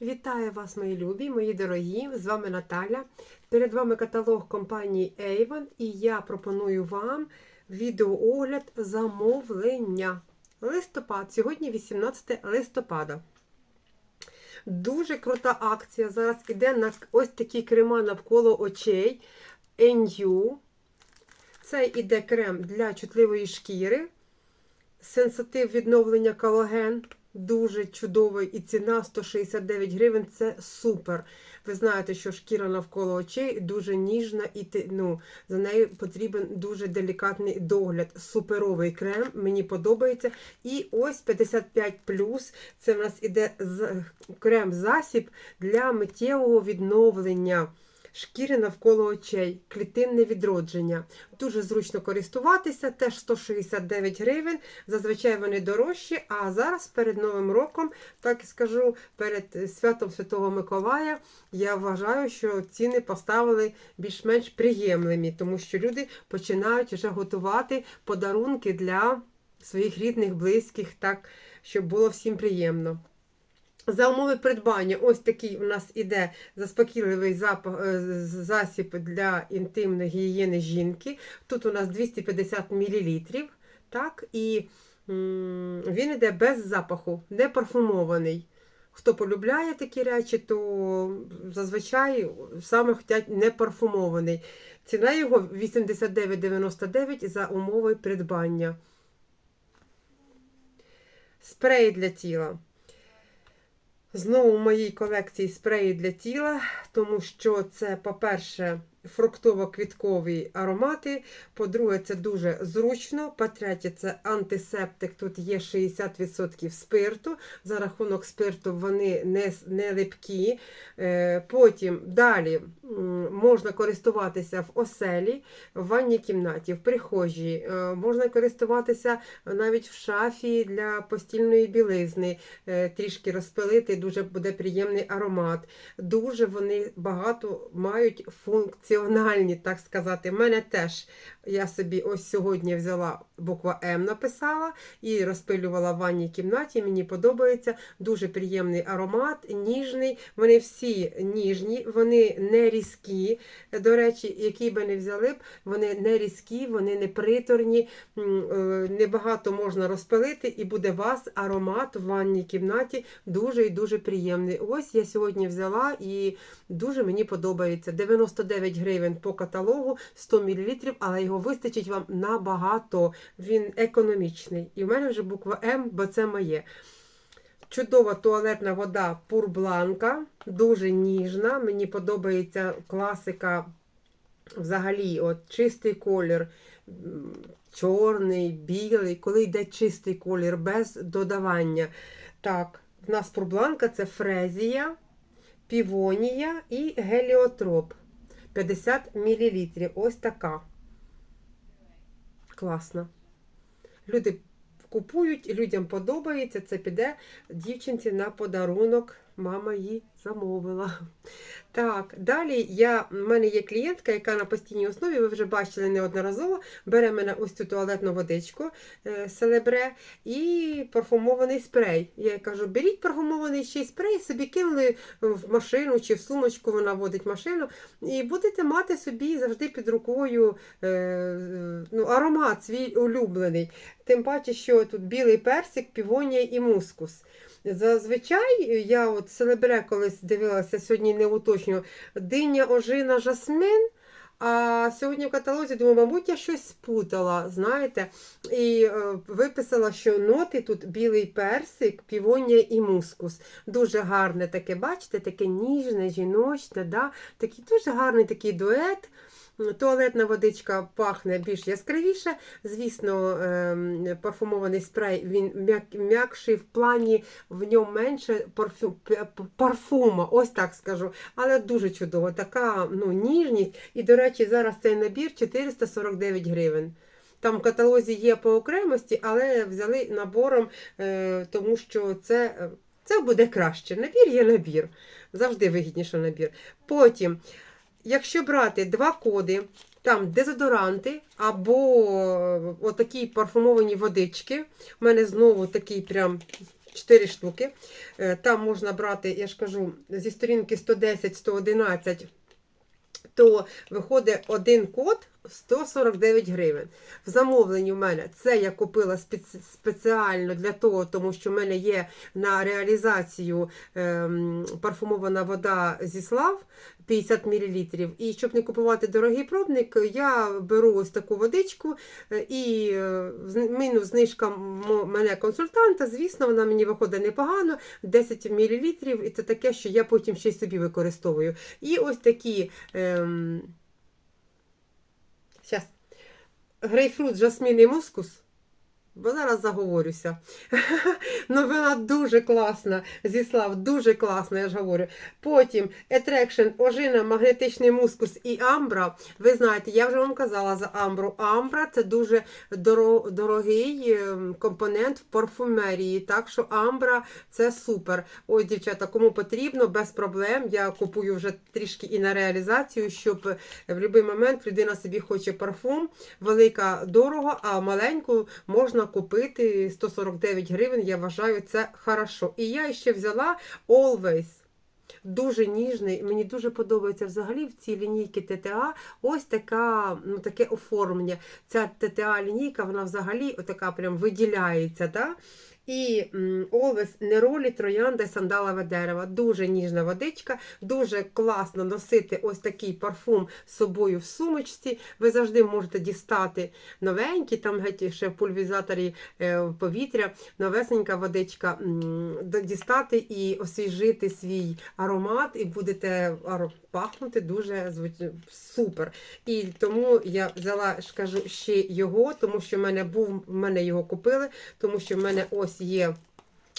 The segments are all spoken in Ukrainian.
Вітаю вас, мої любі, мої дорогі! З вами Наталя. Перед вами каталог компанії Avon і я пропоную вам відеоогляд замовлення. Листопад, сьогодні 18 листопада. Дуже крута акція. Зараз іде на ось такі крема навколо очей. NU. Це іде крем для чутливої шкіри. Сенситив відновлення колаген. Дуже чудовий і ціна 169 гривень це супер. Ви знаєте, що шкіра навколо очей дуже ніжна і ну, за нею потрібен дуже делікатний догляд. Суперовий крем, мені подобається. І ось 55 це в нас іде крем-засіб для миттєвого відновлення. Шкіри навколо очей, клітинне відродження. Дуже зручно користуватися, теж 169 гривень. Зазвичай вони дорожчі. А зараз перед Новим роком, так і скажу, перед святом Святого Миколая, я вважаю, що ціни поставили більш-менш приємними, тому що люди починають вже готувати подарунки для своїх рідних, близьких, так, щоб було всім приємно. За умови придбання, ось такий у нас іде заспокійливий запах, засіб для інтимної гігієни жінки. Тут у нас 250 мл. Так, і він іде без запаху, не парфумований. Хто полюбляє такі речі, то зазвичай саме хочуть не парфумований. Ціна його 89,99 за умови придбання. Спрей для тіла. Знову в моїй колекції спреї для тіла, тому що це, по-перше, фруктово-квіткові аромати. По-друге, це дуже зручно. По-третє, це антисептик. Тут є 60% спирту. За рахунок спирту вони не не липкі. Потім далі можна користуватися в оселі, в ванній кімнаті, в прихожій. Можна користуватися навіть в шафі для постільної білизни, трішки розпилити, дуже буде приємний аромат. Дуже вони багато мають функцій функціональні, так сказати. У мене теж я собі ось сьогодні взяла буква М написала і розпилювала в ванній кімнаті. Мені подобається дуже приємний аромат, ніжний. Вони всі ніжні, вони не різкі. До речі, які би не взяли б, вони не різкі, вони не приторні, е, небагато можна розпилити, і буде вас аромат в ванній кімнаті дуже і дуже приємний. Ось я сьогодні взяла і дуже мені подобається. 99 гривень по каталогу, 100 мл, але його вистачить вам набагато. Він економічний. І в мене вже буква М, бо це моє. Чудова туалетна вода пурбланка, дуже ніжна. Мені подобається класика взагалі, от чистий колір, чорний, білий, коли йде чистий колір, без додавання. Так, в нас пурбланка це фрезія, півонія і геліотроп. 50 мл. Ось така. Класна. Люди купують, людям подобається, це піде дівчинці на подарунок. Мама її замовила. Так, далі я, в мене є клієнтка, яка на постійній основі, ви вже бачили неодноразово, бере мене ось цю туалетну водичку е, селебре і парфумований спрей. Я кажу, беріть парфумований ще й спрей, собі кинули в машину чи в сумочку, вона водить машину, і будете мати собі завжди під рукою е, ну, аромат свій улюблений. Тим паче, що тут білий персик, півонія і мускус. Зазвичай я от селебре колись дивилася, сьогодні не уточнюю, диня, ожина, жасмин. А сьогодні в каталозі, думаю, мабуть, я щось спутала, знаєте, і е, виписала, що ноти тут білий персик, півонія і мускус. Дуже гарне таке, бачите, таке ніжне, жіночне, да? такий дуже гарний такий дует. Туалетна водичка пахне більш яскравіше. Звісно, ем, парфумований спрей він м'якший в плані в ньому менше парфума, ось так скажу. Але дуже чудово, така ну, ніжність. І, до речі, зараз цей набір 449 гривень. Там в каталозі є по окремості, але взяли набором, е, тому що це, це буде краще. Набір є набір. Завжди вигідніше набір. Потім. Якщо брати два коди, там дезодоранти або отакі парфумовані водички, у мене знову такий прям 4 штуки. Е, Там можна брати, я ж кажу, зі сторінки 110-111, то виходить один код 149 гривень. В замовленні в мене це я купила спеці- спеціально для того, тому що в мене є на реалізацію ем, парфумована вода зі слав 50 мл. І щоб не купувати дорогий пробник, я беру ось таку водичку е, і е, мінус знижка мене консультанта. Звісно, вона мені виходить непогано, 10 мл, і це таке, що я потім ще й собі використовую. І ось такі. Ем... Грейпфрут, жасмін і мускус. Бо зараз заговорюся. вона дуже класна. Зіслав, дуже класна, я ж говорю. Потім Attraction, ожина, магнетичний мускус і амбра. Ви знаєте, я вже вам казала за амбру. Амбра це дуже доро- дорогий ем, компонент в парфумерії. Так що амбра це супер. Ось, дівчата, кому потрібно, без проблем. Я купую вже трішки і на реалізацію, щоб в будь-який момент людина собі хоче парфум. Велика дорого, а маленьку можна купити 149 гривень. Я вважаю, це хорошо. І я ще взяла Always. Дуже ніжний, мені дуже подобається взагалі в цій лінійці ТТА ось така, ну, таке оформлення. Ця ТТА лінійка, вона взагалі отака прям виділяється. Да? І Always неролі, троянда сандалове дерево. Дуже ніжна водичка, дуже класно носити ось такий парфум з собою в сумочці. Ви завжди можете дістати новенький, там геть ще в пульвізаторі е, повітря, новесенька водичка, дістати і освіжити свій аромат, і будете пахнути дуже супер. І тому я взяла, ж кажу, ще його, тому що в мене був, в мене його купили, тому що в мене ось є.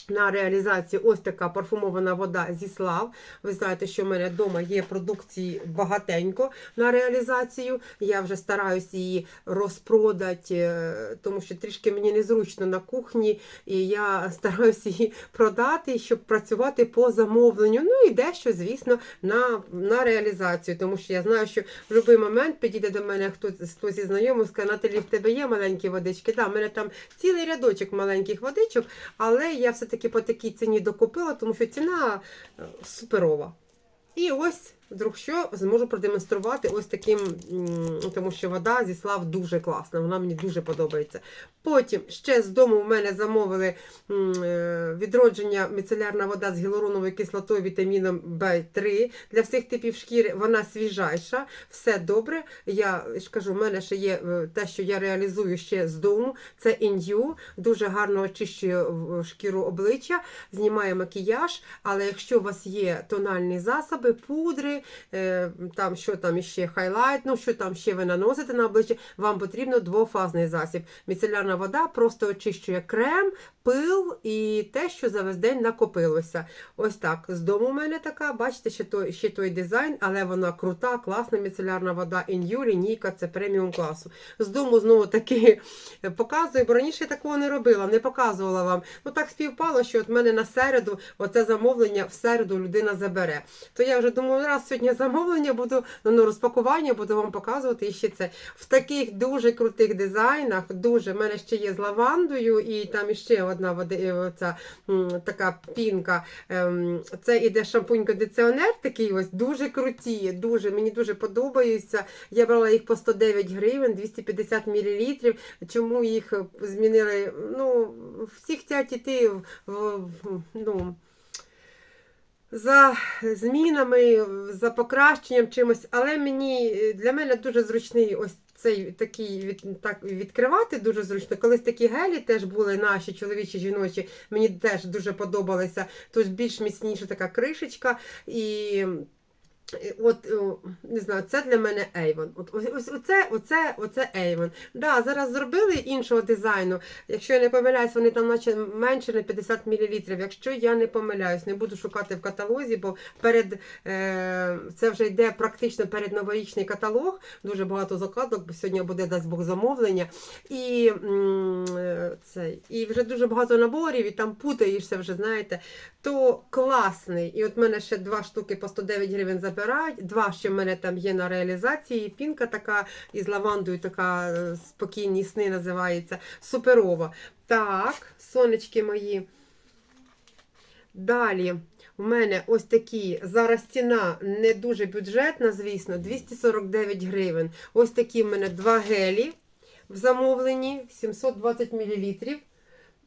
На реалізацію ось така парфумована вода зі слав. Ви знаєте, що в мене вдома є продукції багатенько на реалізацію. Я вже стараюсь її розпродати, е, тому що трішки мені незручно на кухні, і я стараюся її продати, щоб працювати по замовленню. Ну і дещо, звісно, на, на реалізацію, тому що я знаю, що в будь-який момент підійде до мене хтось, хтось із знайомих, скаже, Наталі, в тебе є маленькі водички. Так, в мене там цілий рядочок маленьких водичок, але я все-таки по такій ціні докупила, тому що ціна е, суперова. І ось, вдруг що, зможу продемонструвати ось таким, тому що вода зі слав дуже класна, вона мені дуже подобається. Потім ще з дому в мене замовили е, відродження міцелярна вода з гіалуроновою кислотою, вітаміном В3 для всіх типів шкіри. Вона свіжайша, все добре. Я ж кажу, в мене ще є е, те, що я реалізую ще з дому. Це індю, дуже гарно очищує шкіру обличчя, знімає макіяж. Але якщо у вас є тональні засоби, пудри, е, там що там іще хайлайт, ну що там ще ви наносите на обличчя, вам потрібно двофазний засіб. Міцелярна вода просто очищує крем, пил і те, що за весь день накопилося. Ось так. З дому у мене така, бачите, ще той, ще той дизайн, але вона крута, класна міцелярна вода Ін'ю, лінійка, це преміум класу. З дому знову таки показую, бо раніше я такого не робила, не показувала вам. Ну так співпало, що от мене на середу, оце замовлення в середу людина забере. То я вже думаю, раз сьогодні замовлення буду, ну, розпакування буду вам показувати і ще це. В таких дуже крутих дизайнах, дуже, в мене ще є з лавандою, і там іще одна води, е, така пінка. Ем, Це іде шампунь-кондиціонер, такий ось дуже круті, дуже, мені дуже подобаються. Я брала їх по 109 гривень, 250 мл. Чому їх е, змінили? Ну, всі хочуть іти в, в- ну, за змінами, за покращенням чимось, але мені для мене дуже зручний ось цей такий від, так, відкривати дуже зручно. Колись такі гелі теж були наші чоловічі, жіночі. Мені теж дуже подобалися. Тут більш міцніша така кришечка. І От, не знаю, це для мене Avon. От, ось, оце, оце, оце Avon. Да, зараз зробили іншого дизайну. Якщо я не помиляюсь, вони там наче менше на 50 мл. Якщо я не помиляюсь, не буду шукати в каталозі, бо перед е, це вже йде практично перед новорічний каталог. Дуже багато закладок, бо сьогодні буде дасть Бог замовлення. І, е, це, і вже дуже багато наборів, і там путаєшся вже, знаєте то класний. І от мене ще два штуки по 109 гривень забирають. Два ще в мене там є на реалізації. Пінка така із лавандою, така е, спокійні сни називається. Суперова. Так, сонечки мої. Далі у мене ось такі зараз ціна не дуже бюджетна, звісно, 249 гривень. Ось такі в мене два гелі в замовленні 720 мл.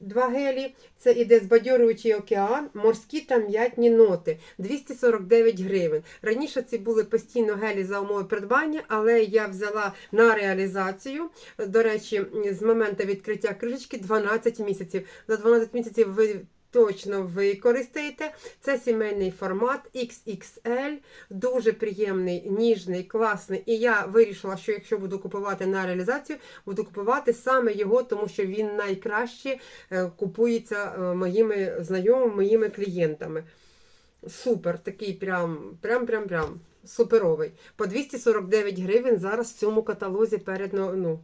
Два гелі. Це іде збадьорюючий океан, морські та м'ятні ноти 249 гривень. Раніше ці були постійно гелі за умови придбання, але я взяла на реалізацію. До речі, з моменту відкриття кришечки 12 місяців. За 12 місяців ви точно використаєте. Це сімейний формат XXL, дуже приємний, ніжний, класний. І я вирішила, що якщо буду купувати на реалізацію, буду купувати саме його, тому що він найкраще е, купується е, моїми знайомими, моїми клієнтами. Супер, такий прям, прям, прям, прям суперовий. По 249 гривень зараз в цьому каталозі перед ну, ну,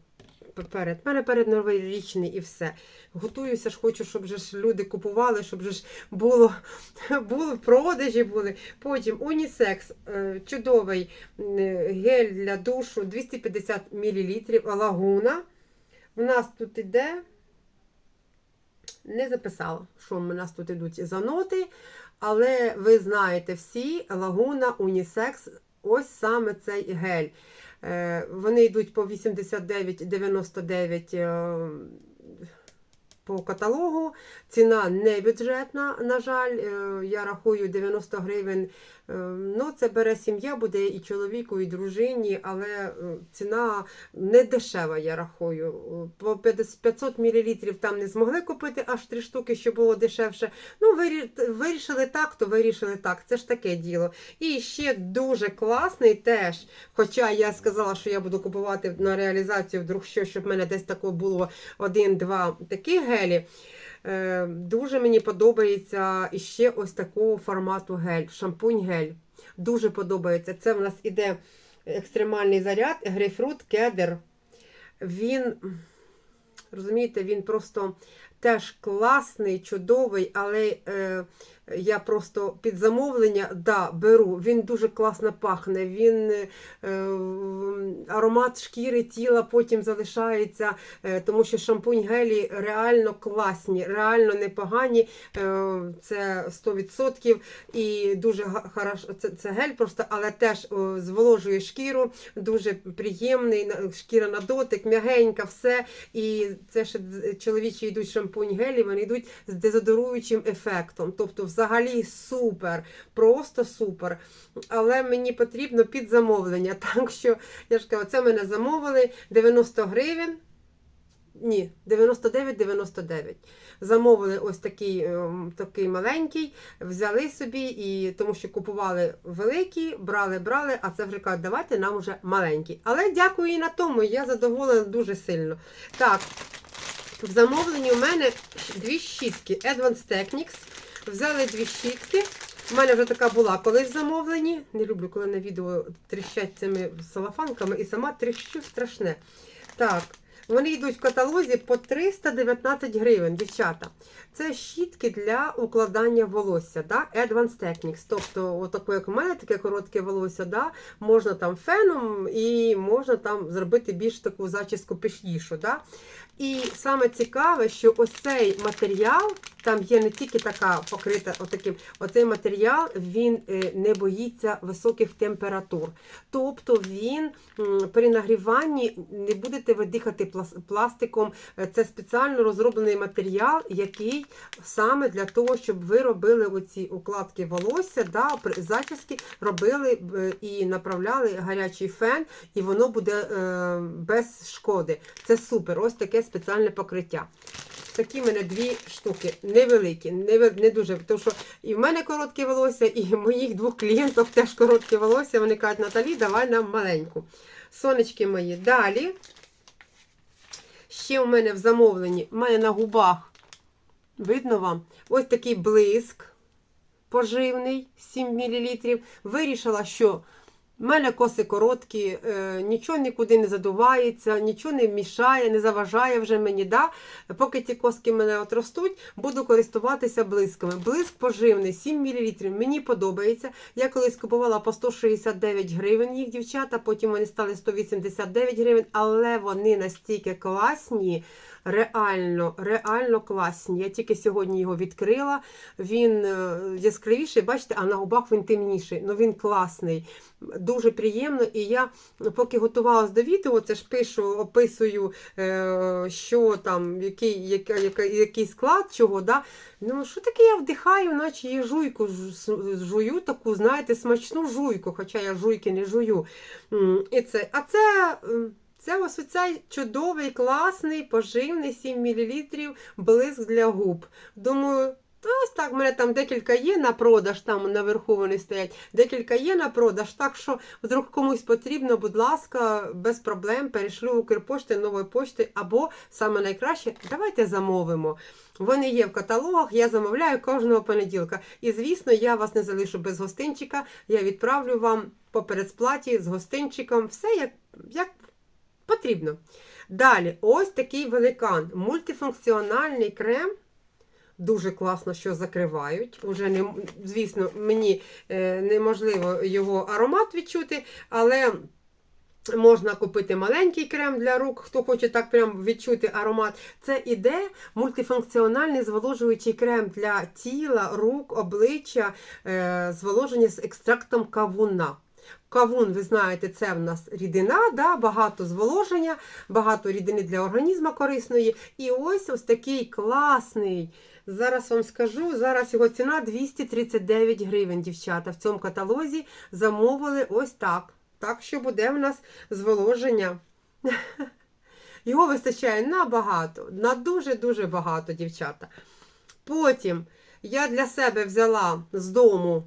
перед мене перед новорічний і все. Готуюся ж, хочу, щоб же ж люди купували, щоб же ж було, було продажі були. Потім унісекс, е, чудовий е, гель для душу 250 мл, лагуна. У нас тут іде. Не записала, що у нас тут йдуть за ноти, але ви знаєте всі, лагуна, унісекс, ось саме цей гель. Е, Вони йдуть по 89,99 е, по каталогу. Ціна не бюджетна, на жаль. Е, Я рахую 90 гривень. Е, Ну, це бере сім'я, буде і чоловіку, і дружині, але е, ціна не дешева, я рахую. По 500 мл там не змогли купити аж три штуки, що було дешевше. Ну, вирішили так, то вирішили так. Це ж таке діло. І ще дуже класний теж. Хоча я сказала, що я буду купувати на реалізацію вдруг що, щоб в мене десь тако було один-два такі гелі. Е, Дуже мені подобається іще ось такого формату гель, шампунь-гель. Дуже подобається. Це в нас іде екстремальний заряд, грейпфрут, кедр. Він, розумієте, він просто теж класний, чудовий, але е, я просто під замовлення да, беру. Він дуже класно пахне. Він е, аромат шкіри тіла потім залишається, е, тому що шампунь гелі реально класні, реально непогані. Е, це 100% і дуже га- Це, це гель просто, але теж о, зволожує шкіру, дуже приємний, шкіра на дотик, м'ягенька, все. І це ще д- чоловічі йдуть шампунь гелі, вони йдуть з дезодоруючим ефектом. Тобто, взагалі супер, просто супер. Але мені потрібно під замовлення. Так що я ж кажу, це мене замовили 90 гривень. Ні, 99,99. Замовили ось такий, ем, такий маленький, взяли собі, і тому що купували великі, брали, брали, а це вже кажуть, давайте нам уже маленький. Але дякую і на тому, я задоволена дуже сильно. Так, в замовленні у мене дві щітки Advanced Technics. Взяли дві щітки. У мене вже така була колись замовлені. Не люблю, коли на відео тріщать цими салафанками і сама тріщу страшне. Так, вони йдуть в каталозі по 319 гривень, дівчата. Це щітки для укладання волосся, да? Advanced Techniques. Тобто, отаке, як у мене, таке коротке волосся, да? можна там феном і можна там зробити більш таку зачіску пишнішу. Да? І саме цікаве, що ось цей матеріал, там є не тільки така покрита отаким, оцей матеріал він е, не боїться високих температур. Тобто він при нагріванні не будете ви дихати пластиком. Е, Це спеціально розроблений матеріал, який саме для того, щоб ви робили оці укладки волосся, да, зачіски робили і направляли гарячий фен, і воно буде е, без шкоди. Це супер. Ось таке спеціальне покриття. Такі в мене дві штуки, невеликі, не, не дуже. Тому що і в мене коротке волосся, і моїх двох клієнтів теж коротке волосся. Вони кажуть, Наталі, давай нам маленьку. Сонечки мої. Далі. Ще у мене в замовленні, в мене на губах, видно вам, ось такий блиск поживний 7 мл. Вирішила, що в мене коси короткі, е, нічого нікуди не задувається, нічого не мішає, не заважає вже мені. Да? Поки ті коски мене отростуть, буду користуватися блисками. Блиск поживний, 7 мл. Мені подобається. Я колись купувала по 169 гривень їх, дівчата, потім вони стали 189 гривень, але вони настільки класні. Реально, реально класні. Я тільки сьогодні його відкрила. Він е, яскравіший, бачите, а на губах він темніший. Ну він класний, дуже приємно. І я, поки готувалась до відео, це ж пишу, описую, е, що там, який, яка, який склад чого. Да? Ну, що таке я вдихаю, наче я жуйку жую, таку, знаєте, смачну жуйку, хоча я жуйки не жую. І це, а це. Це ось оцей чудовий, класний, поживний 7 мл блиск для губ. Думаю, то ось так, в мене там декілька є на продаж, там наверху вони стоять, декілька є на продаж, так що вдруг комусь потрібно, будь ласка, без проблем перейшлю в Укрпошти, нової пошти, або саме найкраще, давайте замовимо. Вони є в каталогах, я замовляю кожного понеділка. І, звісно, я вас не залишу без гостинчика. Я відправлю вам по передсплаті з гостинчиком все як, як потрібно. Далі, ось такий великан. Мультифункціональний крем. Дуже класно, що закривають. Уже не, звісно, мені е, неможливо його аромат відчути, але можна купити маленький крем для рук, хто хоче так прям відчути аромат. Це іде мультифункціональний зволожуючий крем для тіла, рук, обличчя, е, зволоження з екстрактом кавуна. Кавун, ви знаєте, це в нас рідина, да, багато зволоження, багато рідини для організму корисної. І ось ось такий класний. Зараз вам скажу, зараз його ціна 239 гривень, дівчата. В цьому каталозі замовили ось так. Так що буде в нас зволоження. Його вистачає на багато, на дуже-дуже багато, дівчата. Потім я для себе взяла з дому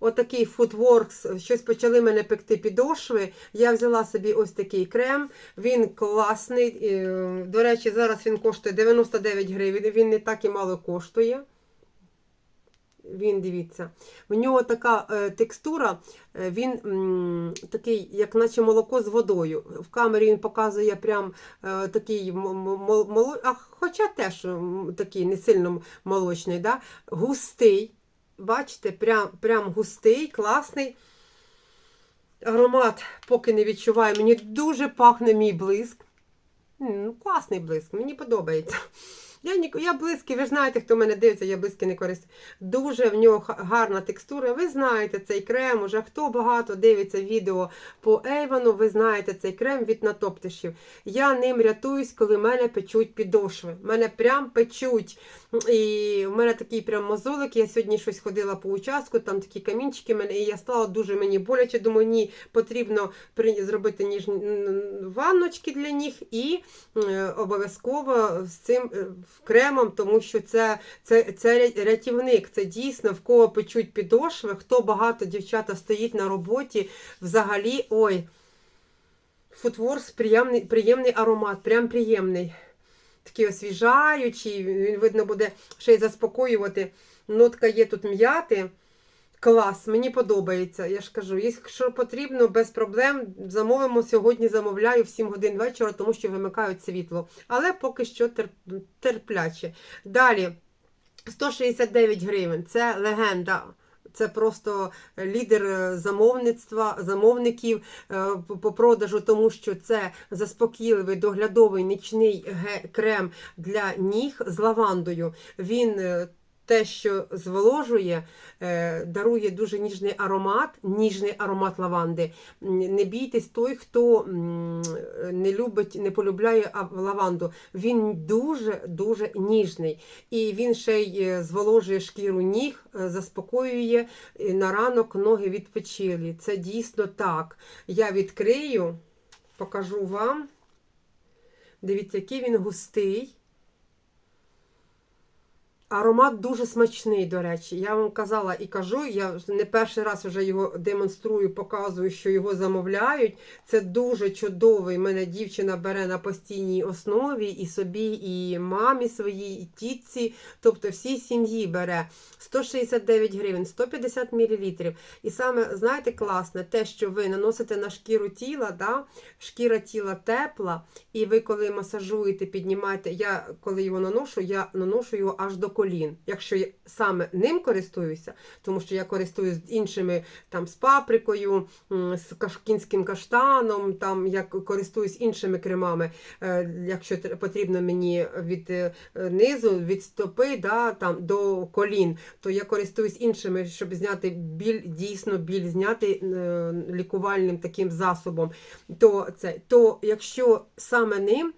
отакий Foodworks, щось почали мене пекти підошви. Я взяла собі ось такий крем. Він класний. е, До речі, зараз він коштує 99 гривень. Він не так і мало коштує. Він дивіться. В нього така е, текстура, е, він м, такий, як наче молоко з водою. В камері він показує прям е, такий м- м- мол- а хоча теж такий не сильно молочний, да? густий. Бачите, прям, прям густий, класний. Аромат, поки не відчуваю, мені дуже пахне мій блиск. Класний блиск, мені подобається. Я, ні, я блиски, ви знаєте, хто мене дивиться, я блиски не користую. Дуже в нього гарна текстура. Ви знаєте цей крем. Уже хто багато дивиться відео по Ейвану, ви знаєте цей крем від натоптишів. Я ним рятуюсь, коли мене печуть підошви. Мене прям печуть. І в мене такий прям мозолик. Я сьогодні щось ходила по участку, там такі камінчики в мене, і я стала дуже мені боляче. Думаю, ні, потрібно при- зробити ніжні ванночки для них і е, обов'язково з цим е, кремом, тому що це, це, це рятівник. Це дійсно в кого печуть підошви, хто багато дівчата стоїть на роботі. Взагалі, ой, футворс приємний, приємний аромат, прям приємний. Такий освіжаючий, він, видно, буде ще й заспокоювати. Нотка є тут м'яти. Клас, мені подобається. Я ж кажу, якщо потрібно, без проблем замовимо сьогодні. Замовляю в 7 годин вечора, тому що вимикають світло. Але поки що терп- терпляче. Далі 169 гривень. Це легенда. Це просто лідер е, замовництва, замовників е, по- по продажу, тому що це заспокійливий доглядовий нічний крем для ніг з лавандою. Він е, те, що зволожує, е, дарує дуже ніжний аромат, ніжний аромат лаванди. Не бійтесь той, хто не любить, не полюбляє лаванду. Він дуже дуже ніжний. І він ще й е, зволожує шкіру ніг, е, заспокоює на ранок ноги відпочилі. Це дійсно так. Я відкрию, покажу вам. Дивіться, який він густий. Аромат дуже смачний, до речі. Я вам казала і кажу, я не перший раз вже його демонструю, показую, що його замовляють. Це дуже чудовий. Мене дівчина бере на постійній основі і собі, і мамі своїй, і тітці, тобто всій сім'ї бере 169 гривень, 150 мл. І саме, знаєте, класне, те, що ви наносите на шкіру тіла, да? шкіра тіла тепла, і ви коли масажуєте, піднімаєте, я коли його наношу, я наношу його аж до коліна. Колін. Якщо я саме ним користуюся, тому що я користуюсь іншими там з паприкою, з кінським каштаном, там я користуюсь іншими кремами, е, якщо потрібно мені від е, низу, від стопи да, там, до колін, то я користуюсь іншими, щоб зняти біль, дійсно біль зняти е, лікувальним таким засобом. То, це, то якщо саме ним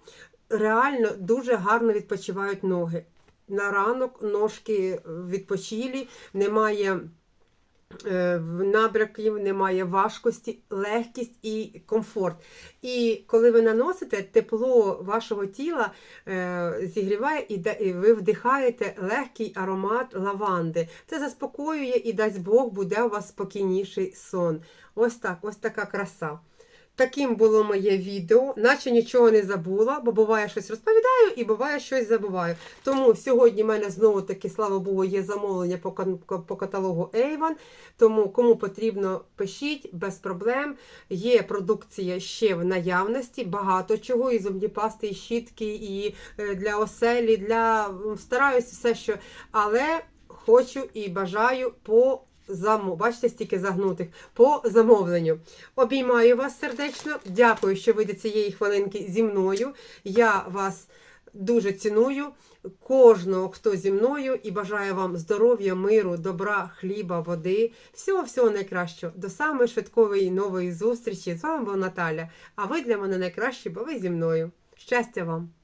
реально дуже гарно відпочивають ноги. На ранок ножки відпочилі, немає е, набряків, немає важкості, легкість і комфорт. І коли ви наносите, тепло вашого тіла е, зігріває і, ви вдихаєте легкий аромат лаванди. Це заспокоює і дасть Бог, буде у вас спокійніший сон. Ось так, ось така краса. Таким було моє відео, наче нічого не забула, бо буває щось розповідаю і буває щось забуваю. Тому сьогодні в мене знову таки, слава Богу, є замовлення по, по каталогу Avon. Тому кому потрібно, пишіть без проблем. Є продукція ще в наявності, багато чого, і зубні пасти, і щітки, і е, для оселі, для стараюсь все, що. Але хочу і бажаю по замов... Бачите, стільки загнутих по замовленню. Обіймаю вас сердечно. Дякую, що ви до цієї хвилинки зі мною. Я вас дуже ціную. Кожного, хто зі мною, і бажаю вам здоров'я, миру, добра, хліба, води, всього всього найкращого. До самої швидкової нової зустрічі. З вами була Наталя. А ви для мене найкращі, бо ви зі мною. Щастя вам!